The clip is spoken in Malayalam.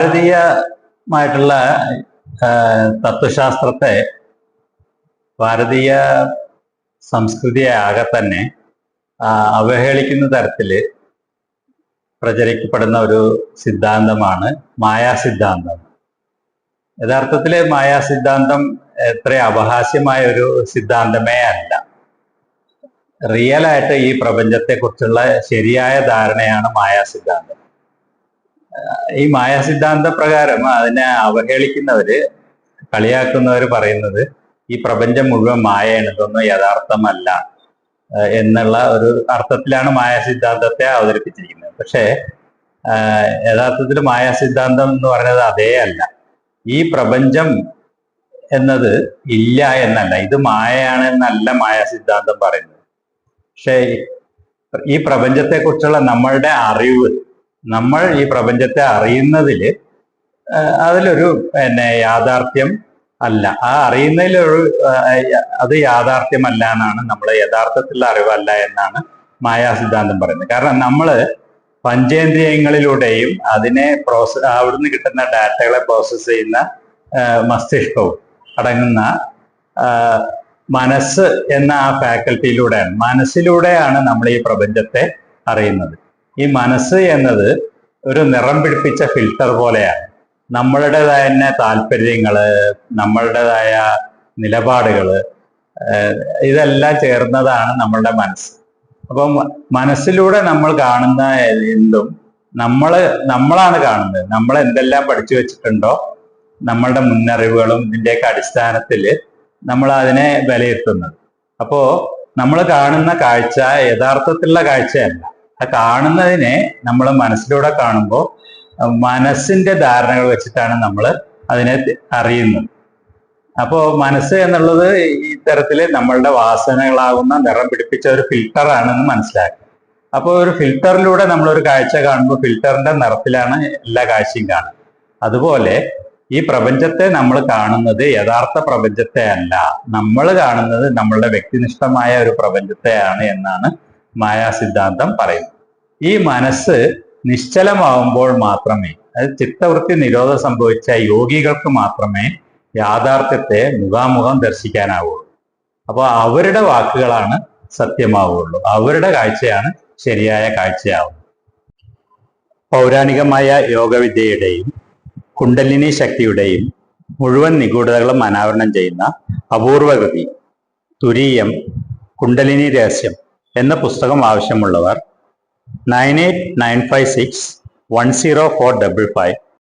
ഭാരതീയമായിട്ടുള്ള തത്വശാസ്ത്രത്തെ ഭാരതീയ സംസ്കൃതിയെ ആകെ തന്നെ അവഹേളിക്കുന്ന തരത്തിൽ പ്രചരിക്കപ്പെടുന്ന ഒരു സിദ്ധാന്തമാണ് മായാ സിദ്ധാന്തം യഥാർത്ഥത്തിൽ മായാ സിദ്ധാന്തം എത്ര അപഹാസ്യമായ ഒരു സിദ്ധാന്തമേ അല്ല. റിയലായിട്ട് ഈ പ്രപഞ്ചത്തെക്കുറിച്ചുള്ള ശരിയായ ധാരണയാണ് മായാ സിദ്ധാന്തം ഈ മായാ സിദ്ധാന്ത പ്രകാരം അതിനെ അവഹേളിക്കുന്നവര് കളിയാക്കുന്നവര് പറയുന്നത് ഈ പ്രപഞ്ചം മുഴുവൻ മായയാണ് ഇതൊന്നും യഥാർത്ഥമല്ല എന്നുള്ള ഒരു അർത്ഥത്തിലാണ് മായാ സിദ്ധാന്തത്തെ അവതരിപ്പിച്ചിരിക്കുന്നത്. പക്ഷേ യഥാർത്ഥത്തിൽ മായാ സിദ്ധാന്തം എന്ന് പറയുന്നത് അതേ അല്ല. ഈ പ്രപഞ്ചം എന്നത് ഇല്ല എന്നല്ല ഇത് മായയാണ് എന്നല്ല മായാ സിദ്ധാന്തം പറയുന്നത്. പക്ഷേ ഈ പ്രപഞ്ചത്തെക്കുറിച്ചുള്ള നമ്മളുടെ അറിവ് നമ്മൾ ഈ പ്രപഞ്ചത്തെ അറിയുന്നതിൽ അതിലൊരു പിന്നെ യാഥാർത്ഥ്യം അല്ല. ആ അറിയുന്നതിലൊരു അത് യാഥാർത്ഥ്യമല്ല എന്നാണ് നമ്മൾ യഥാർത്ഥത്തിലുള്ള അറിവല്ല എന്നാണ് മായാ സിദ്ധാന്തം പറയുന്നത്. കാരണം നമ്മൾ പഞ്ചേന്ദ്രിയങ്ങളിലൂടെയും അതിനെ പ്രോസസ് അവിടുന്ന് കിട്ടുന്ന ഡാറ്റകളെ പ്രോസസ്സ് ചെയ്യുന്ന മസ്തിഷ്കവും അടങ്ങുന്ന മനസ്സ് എന്ന ആ ഫാക്കൽറ്റിയിലൂടെയാണ്. മനസ്സിലൂടെയാണ് നമ്മൾ ഈ പ്രപഞ്ചത്തെ അറിയുന്നത്. ഈ മനസ്സ് എന്നത് ഒരു നിറം പിടിപ്പിച്ച ഫിൽട്ടർ പോലെയാണ്. നമ്മളുടേതായ തന്നെ താല്പര്യങ്ങൾ നമ്മളുടേതായ നിലപാടുകൾ ഇതെല്ലാം ചേർന്നതാണ് നമ്മളുടെ മനസ്സ്. അപ്പം മനസ്സിലൂടെ നമ്മൾ കാണുന്ന എന്തും നമ്മൾ നമ്മളാണ് കാണുന്നത്. നമ്മൾ എന്തെല്ലാം പഠിച്ചു വെച്ചിട്ടുണ്ടോ നമ്മളുടെ മുന്നറിവുകളും ഇതിന്റെയൊക്കെ അടിസ്ഥാനത്തിൽ നമ്മൾ അതിനെ വിലയിരുത്തുന്നത്. അപ്പോ നമ്മൾ കാണുന്ന കാഴ്ച യഥാർത്ഥത്തിലുള്ള കാഴ്ചയല്ല. ആ കാണുന്നതിനെ നമ്മൾ മനസ്സിലൂടെ കാണുമ്പോൾ മനസ്സിന്റെ ധാരണകൾ വെച്ചിട്ടാണ് നമ്മൾ അതിനെ അറിയുന്നത്. അപ്പോൾ മനസ്സ് എന്നുള്ളത് ഈ തരത്തിൽ നമ്മളുടെ വാസനകളാകുന്ന നിറം പിടിപ്പിച്ച ഒരു ഫിൽട്ടർ ആണെന്ന് മനസ്സിലാക്കുക. അപ്പോൾ ഒരു ഫിൽട്ടറിലൂടെ നമ്മൾ ഒരു കാഴ്ച കാണുമ്പോൾ ഫിൽട്ടറിന്റെ നിറത്തിലാണ് എല്ലാ കാഴ്ചയും കാണുന്നത് അതുപോലെ ഈ പ്രപഞ്ചത്തെ നമ്മൾ കാണുന്നത് യഥാർത്ഥ പ്രപഞ്ചത്തെ അല്ല. നമ്മൾ കാണുന്നത് നമ്മളുടെ വ്യക്തിനിഷ്ഠമായ ഒരു പ്രപഞ്ചത്തെയാണ് എന്നാണ് മായാ സിദ്ധാന്തം പറയുന്നു. ഈ മനസ്സ് നിശ്ചലമാവുമ്പോൾ മാത്രമേ അത് ചിത്തവൃത്തി നിരോധം സംഭവിച്ച യോഗികൾക്ക് മാത്രമേ യാഥാർത്ഥ്യത്തെ മുഖാമുഖം ദർശിക്കാനാവുള്ളൂ. അപ്പോൾ അവരുടെ വാക്കുകളാണ് സത്യമാവുള്ളൂ. അവരുടെ കാഴ്ചയാണ് ശരിയായ കാഴ്ചയാവുന്നത്. പൗരാണികമായ യോഗവിദ്യയുടെയും കുണ്ടലിനി ശക്തിയുടെയും മുഴുവൻ നിഗൂഢതകളും അനാവരണം ചെയ്യുന്ന അപൂർവകൃതി തുരീയം കുണ്ടലിനി രഹസ്യം എന്ന പുസ്തകം ആവശ്യമുള്ളവർ nine eight nine five six one zero four double five